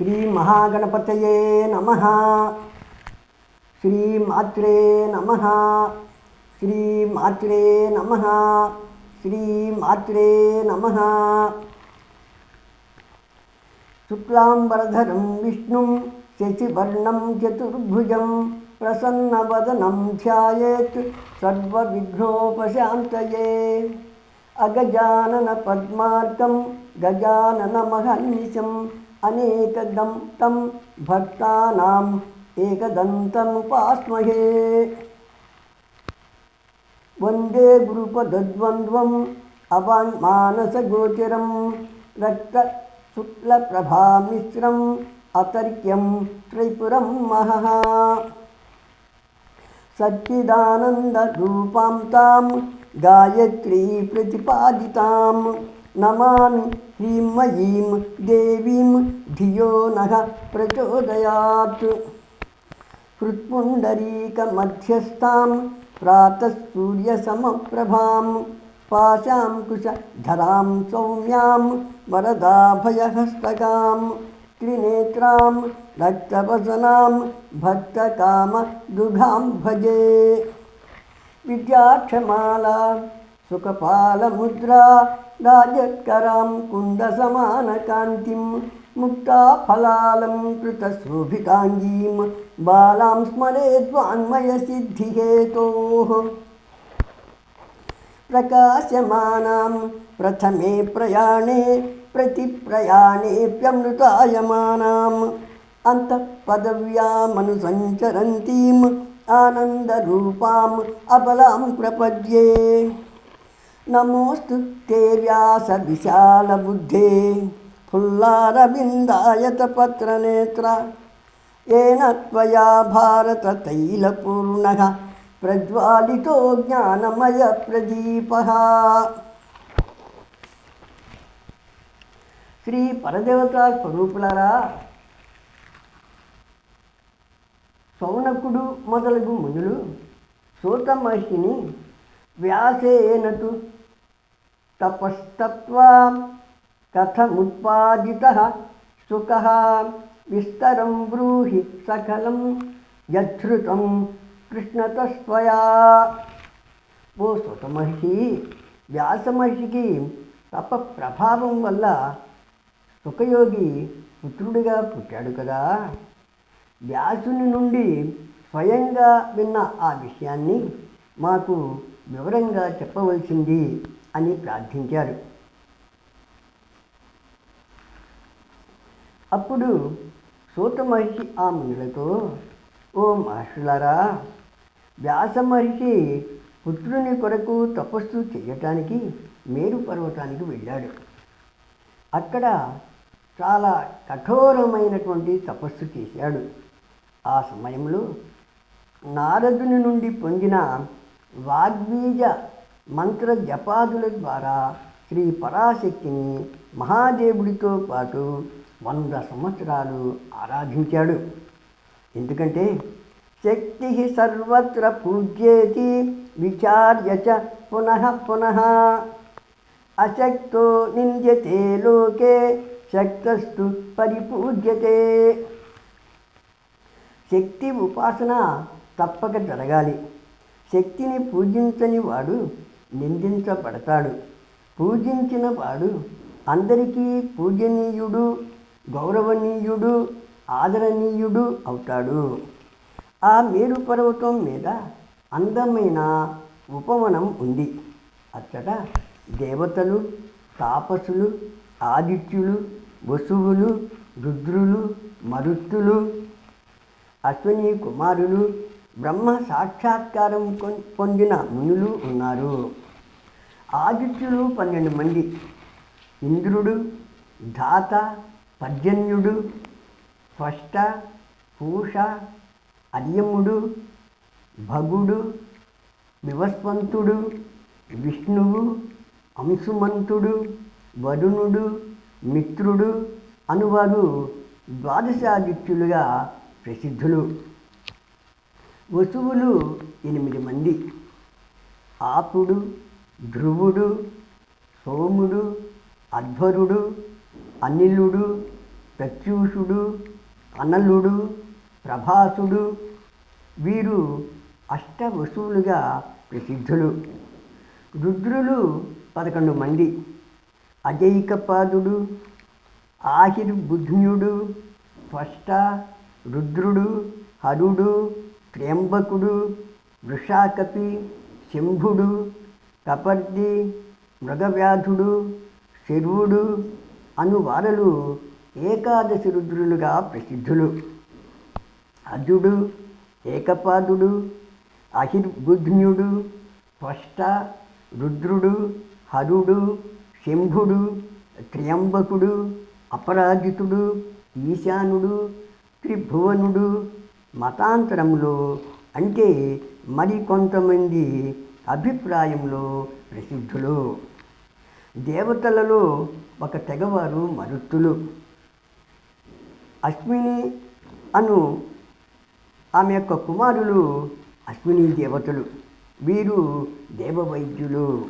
శ్రీ మహాగణపతయే నమ శ్రీ మాత్రే నమ శ్రీ మాత్రే నమ శ్రీ మాత్రే నమ శుక్లాంబరధరం విష్ణుం శశివర్ణం చతుర్భుజం ప్రసన్నవదనం ధ్యాయేత్ సర్వవిఘ్నోపశాంతయే అగజానన పద్మార్కం అనేకదం తం భక్తానాం ఏకదంతముపాస్మహే వందే గురుపదద్వంద్వం అవాన్ మానసగోచరం రక్త శుక్లప్రభామిశ్రం అతర్క్యం త్రిపురం మహః సచ్చిదానందరూపాం తాం గాయత్రీ ప్రతిపాదితాం. नमामि ह्रीं मयीं देवीं धियो नः प्रचोदयात्। हृत्पुण्डरीकमध्यस्थां प्रातःसूर्यसमप्रभां पाशाङ्कुशधरां सौम्यां वरदाभयहस्तकां त्रिनेत्रां रक्तवसनां भक्तकामदुघां भजे। विद्याक्षमाला, सुखपालमुद्रा రాజత్కరాం కుండసమానకాంతిం ముక్తాఫలాలం కృతశోభితాంగీం బాలాం స్మరేద్వాన్మయసిద్ధిహేతోः ప్రకాశమానాం ప్రథమే ప్రయాణే प्रतिप्रयाणेऽप्यमृतायमानाम् अन्तःपदव्यामनुसञ्चरन्तीम् आनन्दरूपाम् अबलां प्रपद्ये నమోస్తు వ్యాస విశాల బుద్ధే. ఫుల్లారవిందాయత పత్రనేత్ర ఏన త్వయా భారత తైలపూర్ణ ప్రజ్వాలితో జ్ఞానమయ ప్రదీప. శ్రీ పరదేవతా స్వరూపులరా సౌనకుడు మొదలగు మునులు సూత మహిషిని వ్యాసేనటు తపస్తత్వా కథముత్పాదిత సుఖ విస్తరం బ్రూహి సకలం యద్ధృతం కృష్ణతస్వయా ఓ సుతమహి మహర్షి తప ప్రభావం వల్ల సుఖయోగి పుత్రుడిగా పుట్టాడు కదా। వ్యాసుని నుండి స్వయంగా విన్న ఆ విషయాన్ని మాకు వివరంగా చెప్పవలసింది। అని ప్రార్థించారు. అప్పుడు సూత మహర్షి ఆ మునులతో ఓ మహర్షులారా వ్యాస మహర్షి పుత్రుని కొరకు తపస్సు చేయటానికి మేరు పర్వతానికి వెళ్ళాడు. అక్కడ చాలా కఠోరమైనటువంటి తపస్సు చేశాడు. ఆ సమయంలో నారదుని నుండి పొందిన వాగ్బీజ మంత్ర జపాదుల ద్వారా శ్రీ పరాశక్తిని మహాదేవుడితో పాటు వంద సంవత్సరాలు ఆరాధించాడు. ఎందుకంటే శక్తి సర్వత్ర పూజ్యేతి విచార్యచ పునః పునః. అశక్తో నింద్యతే లోకే శక్తస్తు పరిపూజ్యతే. శక్తి ఉపాసన తప్పక జరగాలి. శక్తిని పూజించని వాడు నిందించబడతాడు. పూజించిన వాడు అందరికీ పూజనీయుడు గౌరవనీయుడు ఆదరణీయుడు అవుతాడు. ఆ మేరు పర్వతం మీద అందమైన ఉపవనం ఉంది. అచ్చట దేవతలు తాపసులు ఆదిత్యులు వసువులు రుద్రులు మరుత్తులు అశ్విని కుమారులు బ్రహ్మ సాక్షాత్కారం పొందిన మునులు ఉన్నారు. ఆదిత్యులు పన్నెండు మంది. ఇంద్రుడు ధాత పర్జన్యుడు స్పష్ట పూష అర్యముడు భగుడు వివస్వంతుడు విష్ణువు అంశుమంతుడు వరుణుడు మిత్రుడు అనువారు ద్వాదశాదిత్యులుగా ప్రసిద్ధులు. వసువులు ఎనిమిది మంది. ఆపుడు ధ్రువుడు సోముడు అధ్వరుడు అనిలుడు ప్రత్యూషుడు అనలుడు ప్రభాసుడు వీరు అష్ట వసువులుగా ప్రసిద్ధులు. రుద్రులు పదకొండు మంది. అజైకపాదుడు ఆహిర్బుధ్న్యుడు త్వష్ట రుద్రుడు హరుడు త్ర్యంబకుడు వృషాకపి శంభుడు కపర్ది మృగవ్యాధుడు శర్వుడు అను వారలు ఏకాదశి రుద్రులుగా ప్రసిద్ధులు. అజుడు ఏకపాదుడు అహిర్బుధ్న్యుడు త్వష్ట రుద్రుడు హరుడు శంభుడు త్ర్యంబకుడు అపరాజితుడు ఈశానుడు త్రిభువనుడు మతాంతరంలో అంటే మరికొంతమంది అభిప్రాయంలో ప్రసిద్ధులు. దేవతలలో ఒక తెగవారు మరుత్తులు. అశ్విని అను ఆమె యొక్క కుమారులు అశ్విని దేవతలు. వీరు దేవవైద్యులు.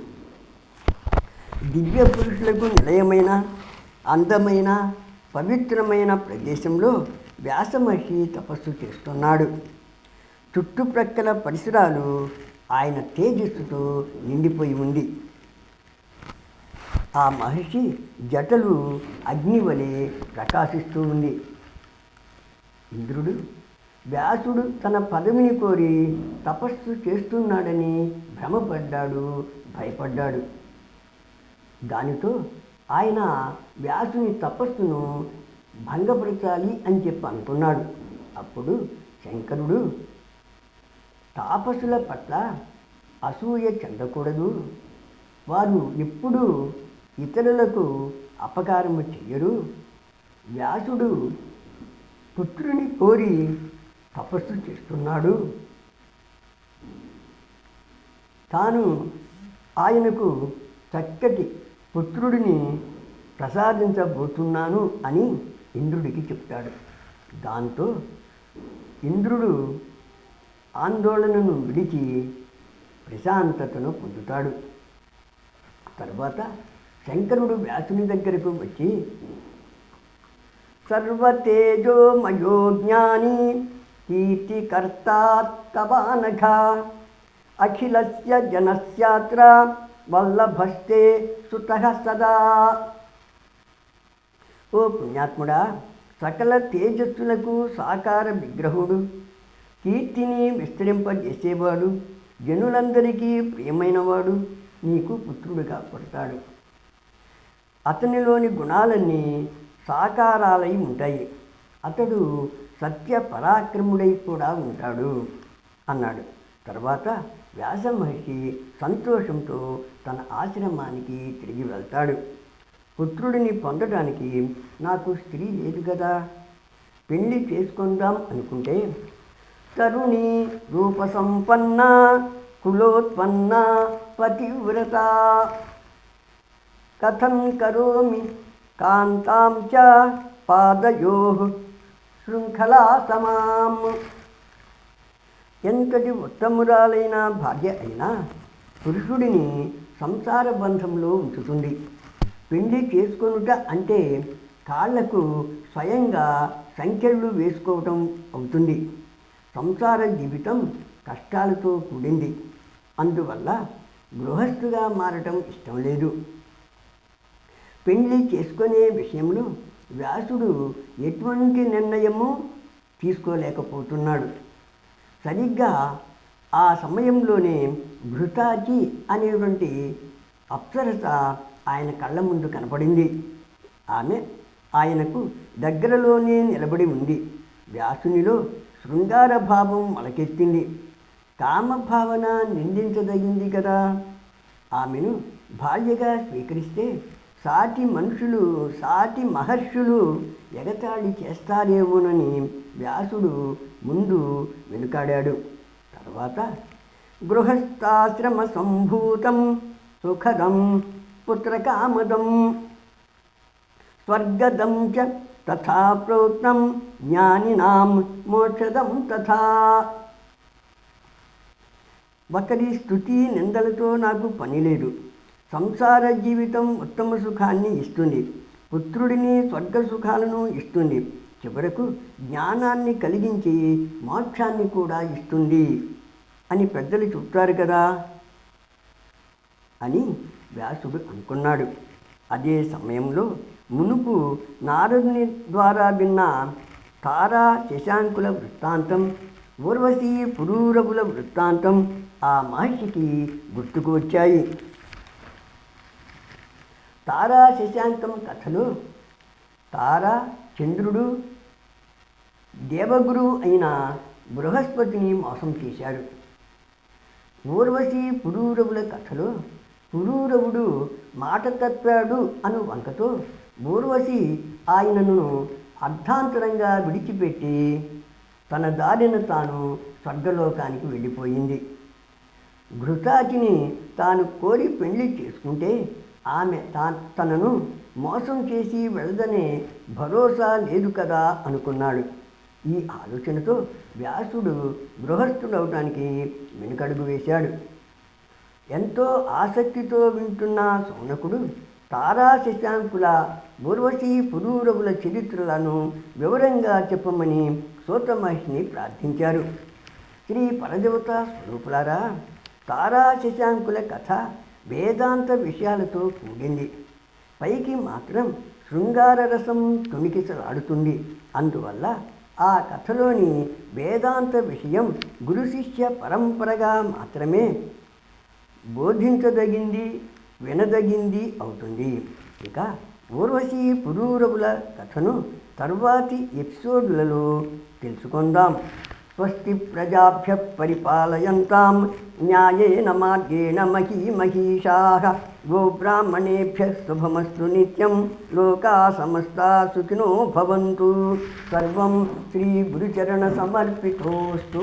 దివ్య పురుషులకు నిలయమైన అందమైన పవిత్రమైన ప్రదేశంలో వ్యాసమహర్షి తపస్సు చేస్తున్నాడు. చుట్టుప్రక్కల పరిసరాలు ఆయన తేజస్సుతో నిండిపోయి ఉంది. ఆ మహర్షి జటలు అగ్నివలి ప్రకాశిస్తూ ఉంది. ఇంద్రుడు వ్యాసుడు తన పదవిని కోరి తపస్సు చేస్తున్నాడని భ్రమపడ్డాడు భయపడ్డాడు. దానితో ఆయన వ్యాసుని తపస్సును భంగపరచాలి అని చెప్పి అంటున్నాడు అప్పుడు శంకరుడు తాపసుల పట్ల అసూయ చెందకూడదు. వారు ఎప్పుడూ ఇతరులకు అపకారము చెయ్యరు. వ్యాసుడు పుత్రుని కోరి తపస్సు చేస్తున్నాడు. తాను ఆయనకు చక్కటి పుత్రుడిని ప్రసాదించబోతున్నాను అని ఇంద్రుడికి చెప్తాడు. దాంతో ఇంద్రుడు ఆందోళనను విడిచి ప్రశాంతతను పొందుతాడు. తర్వాత శంకరుడు వ్యాసుని దగ్గరకు వచ్చి సర్వతేజోమయో జ్ఞాని కీర్తికర్తాత్తవానఘ అఖిలస్య జనస్యాత్ర వల్లభస్తే సుత సదా ఓ పుణ్యాత్ముడా సకల తేజస్సులకు సాకార విగ్రహుడు. కీర్తిని విస్తరింపజేసేవాడు జనులందరికీ ప్రియమైనవాడు నీకు పుత్రుడిగా పుడతాడు. అతనిలోని గుణాలన్నీ సాకారాలై ఉంటాయి. అతడు సత్య పరాక్రముడై కూడా ఉంటాడు అన్నాడు. తర్వాత వ్యాస మహర్షి సంతోషంతో తన ఆశ్రమానికి తిరిగి వెళ్తాడు. పుత్రుడిని పొందడానికి నాకు స్త్రీ లేదు కదా పెళ్ళి చేసుకుందాం అనుకుంటే తరుణి రూపసంపన్న కులోత్పన్న పతివ్రత. కథం కరోమి కాంతాం చ పాదయో శృంఖలా సమాం ఎంతటి ఉత్తమురాలైన భార్య అయినా పురుషుడిని సంసార బంధంలో ఉంచుతుంది. పెళ్ళి చేసుకొనుట అంటే కాళ్ళకు స్వయంగా సంఖ్యలు వేసుకోవటం అవుతుంది. సంసార జీవితం కష్టాలతో కూడింది. అందువల్ల గృహస్థుగా మారటం ఇష్టం లేదు. పెళ్ళి చేసుకునే విషయంలో వ్యాసుడు ఎటువంటి నిర్ణయము తీసుకోలేకపోతున్నాడు. సరిగ్గా ఆ సమయంలోనే భృతాచి అనేటువంటి అప్సరస ఆయన కళ్ళ ముందు కనపడింది. ఆమె ఆయనకు దగ్గరలోనే నిలబడి ఉంది. వ్యాసునిలో శృంగార భావం మొలకెత్తింది. కామభావన నిందించదగింది కదా? ఆమెను భార్యగా స్వీకరిస్తే సాటి మనుషులు సాటి మహర్షులు ఎగతాళి చేస్తారేమోనని వ్యాసుడు ముందు వెనుకాడాడు. తర్వాత గృహస్థాశ్రమ సంభూతం సుఖదం పుత్రకామదం స్వర్గదం చ తథా ప్రోక్తం జ్ఞానినాం మోక్షదం తథా. ఒకరి స్థుతి నిందలతో నాకు పని లేదు. సంసార జీవితం ఉత్తమ సుఖాన్ని ఇస్తుంది. పుత్రుడిని స్వర్గ సుఖాలను ఇస్తుంది. చివరకు జ్ఞానాన్ని కలిగించి మోక్షాన్ని కూడా ఇస్తుంది. అని పెద్దలు చెప్తారు కదా. అని వ్యాసుడు అనుకున్నాడు. అదే సమయంలో మునుపు నారదుని ద్వారా విన్న తారా శశాంకుల వృత్తాంతం ఊర్వశీ పురూరవుల వృత్తాంతం ఆ మహర్షికి గుర్తుకు వచ్చాయి. తారా శశాంకం కథలో తారా చంద్రుడు దేవగురు అయిన బృహస్పతిని మోసం చేశాడు. ఊర్వశీ పురూరవుల కథలో పురూరవుడు మాట తప్పాడు అను వంకతో ఊర్వశి ఆయనను అర్ధాంతరంగా విడిచిపెట్టి తన దారిన తాను స్వర్గలోకానికి వెళ్ళిపోయింది. ఘృతాచిని తాను కోరి పెళ్ళి చేసుకుంటే ఆమె తా తనను మోసం చేసి వెళ్ళదనే భరోసా లేదు కదా అనుకున్నాడు. ఈ ఆలోచనతో వ్యాసుడు గృహస్థుడవటానికి వెనుకడుగు వేశాడు. ఎంతో ఆసక్తితో వింటున్న శౌనకుడు తారా శశాంకుల ఊర్వశీ పురూరవుల చరిత్రలను వివరంగా చెప్పమని సూత ప్రార్థించారు. శ్రీ పరదేవత స్వరూపులారా తారా శశాంకుల కథ వేదాంత విషయాలతో కూడింది. పైకి మాత్రం శృంగార రసం తుణికిసలాడుతుంది. అందువల్ల ఆ కథలోని వేదాంత విషయం గురు శిష్య పరంపరగా మాత్రమే బోధించదగింది వినదగింది అవుతుంది. ఇక ఊర్వశీ పురూరవుల కథను తర్వాతి ఎపిసోడ్లలో తెలుసుకుందాం. స్వస్తి ప్రజాభ్య పరిపాలయంతాం న్యాయేన మార్గేణ మహీ మహిషా గోబ్రాహ్మణేభ్య శుభమస్తు నిత్యం లోకా సమస్తా సుఖినో భవంతు. సర్వం శ్రీ గురుచరణ సమర్పితోస్తు.